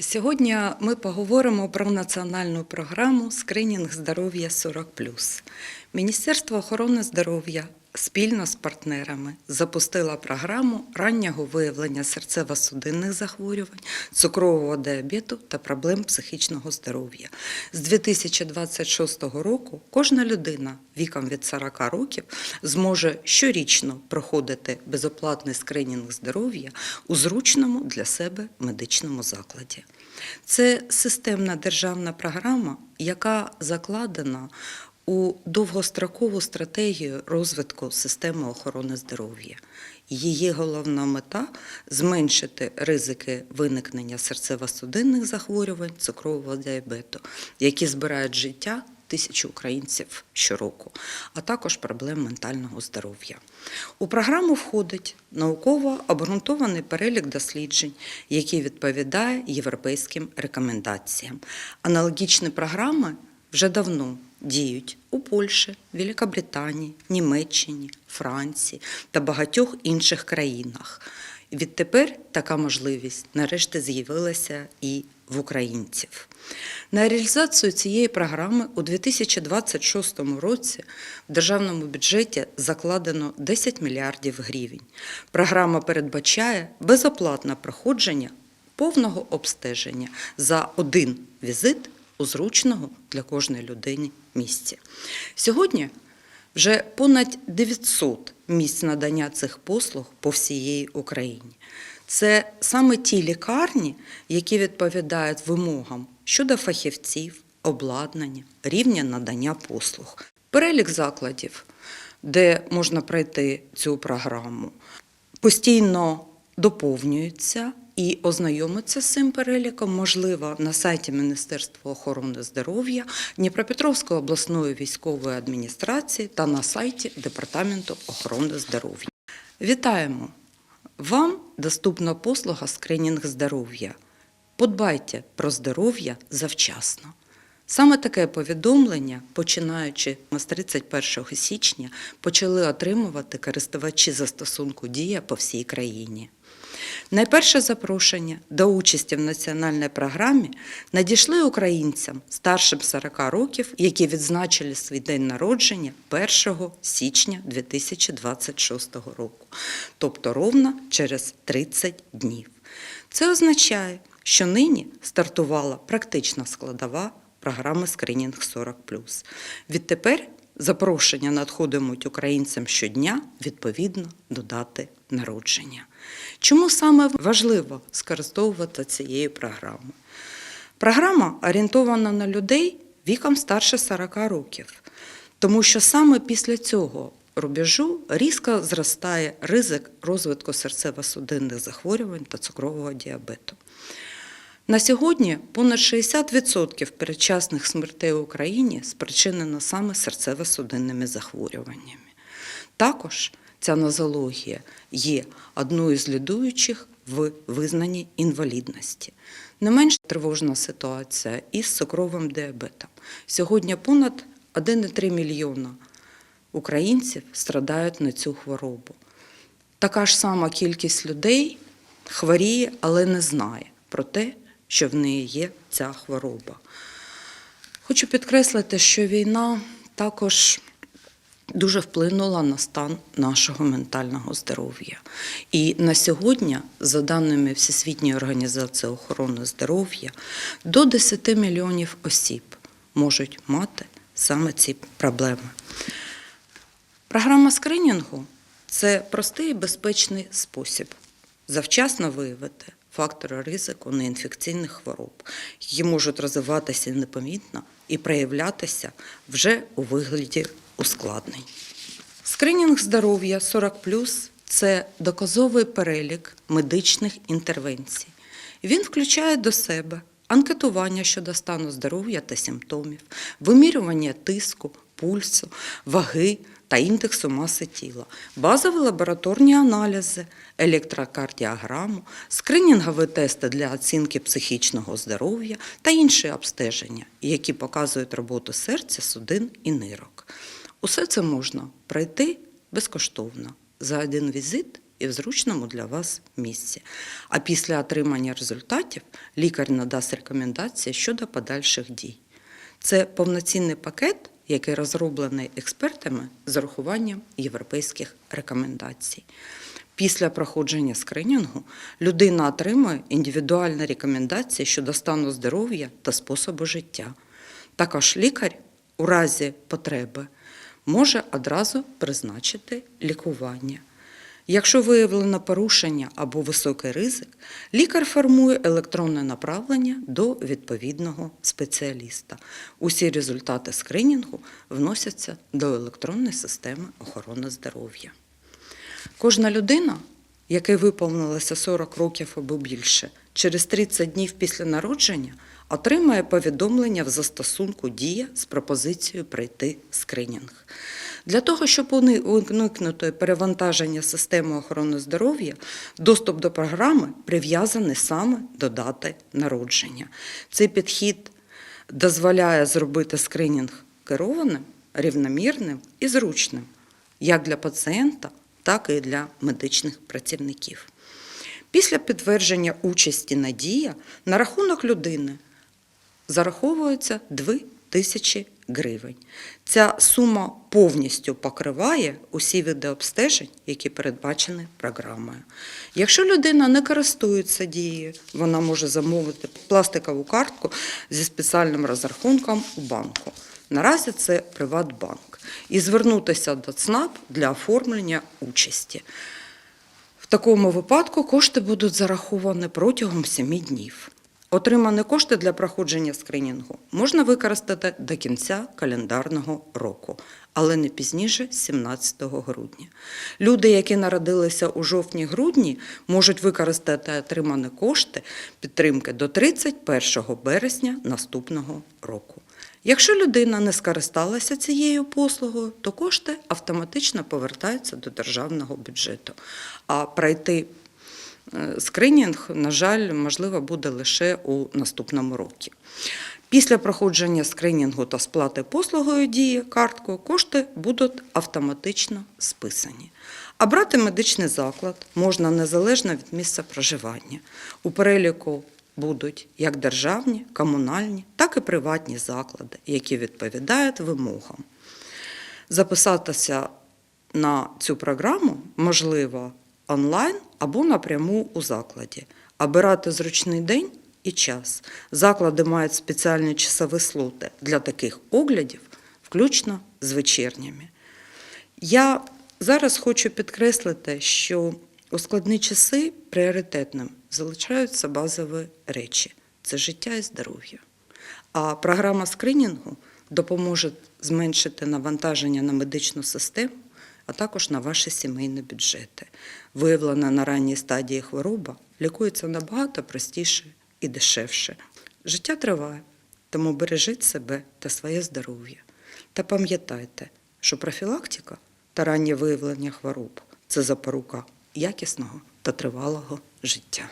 Сьогодні ми поговоримо про національну програму Скринінг здоров'я 40+. Міністерство охорони здоров'я спільно з партнерами запустило програму раннього виявлення серцево-судинних захворювань, цукрового діабету та проблем психічного здоров'я. З 2026 року кожна людина віком від 40 років зможе щорічно проходити безоплатний скринінг здоров'я у зручному для себе медичному закладі. Це системна державна програма, яка закладена у довгострокову стратегію розвитку системи охорони здоров'я. Її головна мета зменшити ризики виникнення серцево-судинних захворювань, цукрового діабету, які збирають життя тисяч українців щороку, а також проблем ментального здоров'я. У програму входить науково обґрунтований перелік досліджень, який відповідає європейським рекомендаціям. Аналогічні програми вже давно діють у Польщі, Великобританії, Німеччині, Франції та багатьох інших країнах. Відтепер така можливість нарешті з'явилася і в українців. На реалізацію цієї програми у 2026 році в державному бюджеті закладено 10 мільярдів гривень. Програма передбачає безоплатне проходження повного обстеження за один візит у зручного для кожної людини місці. Сьогодні вже понад 900 місць надання цих послуг по всієї Україні. Це саме ті лікарні, які відповідають вимогам щодо фахівців, обладнання, рівня надання послуг. Перелік закладів, де можна пройти цю програму, постійно доповнюється і ознайомитися з цим переліком можливо на сайті Міністерства охорони здоров'я, Дніпропетровської обласної військової адміністрації та на сайті Департаменту охорони здоров'я. Вітаємо! Вам доступна послуга скринінг здоров'я. Подбайте про здоров'я завчасно. Саме таке повідомлення, починаючи з 31 січня, почали отримувати користувачі застосунку Дія по всій країні. Найперше запрошення до участі в національній програмі надійшли українцям старшим 40 років, які відзначили свій день народження 1 січня 2026 року, тобто ровно через 30 днів. Це означає, що нині стартувала практична складова програми Скринінг 40+. Відтепер запрошення надходитимуть українцям щодня відповідно до дати народження. Чому саме важливо скористовувати цією програмою? Програма орієнтована на людей віком старше 40 років, тому що саме після цього рубежу різко зростає ризик розвитку серцево-судинних захворювань та цукрового діабету. На сьогодні понад 60% передчасних смертей в Україні спричинено саме серцево-судинними захворюваннями. Також ця нозологія є одною з лідуючих в визнанні інвалідності. Не менш тривожна ситуація із цукровим діабетом. Сьогодні понад 1,3 мільйона українців страдають на цю хворобу. Така ж сама кількість людей хворіє, але не знає про те, що в неї є ця хвороба. Хочу підкреслити, що війна також дуже вплинула на стан нашого ментального здоров'я. І на сьогодні, за даними Всесвітньої організації охорони здоров'я, до 10 мільйонів осіб можуть мати саме ці проблеми. Програма скринінгу це простий і безпечний спосіб завчасно виявити фактори ризику неінфекційних хвороб, які можуть розвиватися непомітно і проявлятися вже у вигляді ускладнень. Скринінг здоров'я 40 це доказовий перелік медичних інтервенцій. Він включає до себе анкетування щодо стану здоров'я та симптомів, вимірювання тиску, пульсу, ваги та індексу маси тіла, базові лабораторні аналізи, електрокардіограму, скринінгові тести для оцінки психічного здоров'я та інші обстеження, які показують роботу серця, судин і нирок. Усе це можна пройти безкоштовно за один візит і в зручному для вас місці. А після отримання результатів лікар надасть рекомендації щодо подальших дій. Це повноцінний пакет, який розроблений експертами з урахуванням європейських рекомендацій. Після проходження скринінгу людина отримує індивідуальні рекомендації щодо стану здоров'я та способу життя. Також лікар у разі потреби може одразу призначити лікування. Якщо виявлено порушення або високий ризик, лікар формує електронне направлення до відповідного спеціаліста. Усі результати скринінгу вносяться до електронної системи охорони здоров'я. Кожна людина, якій виповнилося 40 років або більше, через 30 днів після народження отримає повідомлення в застосунку Дія з пропозицією пройти скринінг. Для того, щоб уникнути перевантаження системи охорони здоров'я, доступ до програми прив'язаний саме до дати народження. Цей підхід дозволяє зробити скринінг керованим, рівномірним і зручним як для пацієнта, так і для медичних працівників. Після підтвердження участі надія на рахунок людини зараховується 2 тисячі гривень. Ця сума повністю покриває усі види обстежень, які передбачені програмою. Якщо людина не користується дією, вона може замовити пластикову картку зі спеціальним розрахунком у банку. Наразі це Приватбанк. І звернутися до ЦНАП для оформлення участі. В такому випадку кошти будуть зараховані протягом 7 днів. Отримані кошти для проходження скринінгу можна використати до кінця календарного року, але не пізніше 17 грудня. Люди, які народилися у жовтні-грудні, можуть використати отримані кошти підтримки до 31 березня наступного року. Якщо людина не скористалася цією послугою, то кошти автоматично повертаються до державного бюджету. А пройти скринінг, на жаль, можливо, буде лише у наступному році. Після проходження скринінгу та сплати послугою дії карткою кошти будуть автоматично списані. А брати медичний заклад можна незалежно від місця проживання. У переліку будуть як державні, комунальні, так і приватні заклади, які відповідають вимогам. Записатися на цю програму можливо онлайн або напряму у закладі, обирати зручний день і час. Заклади мають спеціальні часові слоти для таких оглядів, включно з вечірніми. Я зараз хочу підкреслити, що у складні часи пріоритетним залишаються базові речі це життя і здоров'я. А програма скринінгу допоможе зменшити навантаження на медичну систему, а також на ваші сімейні бюджети. Виявлена на ранній стадії хвороба лікується набагато простіше і дешевше. Життя триває, тому бережіть себе та своє здоров'я. Та пам'ятайте, що профілактика та раннє виявлення хвороб це запорука якісного та тривалого життя.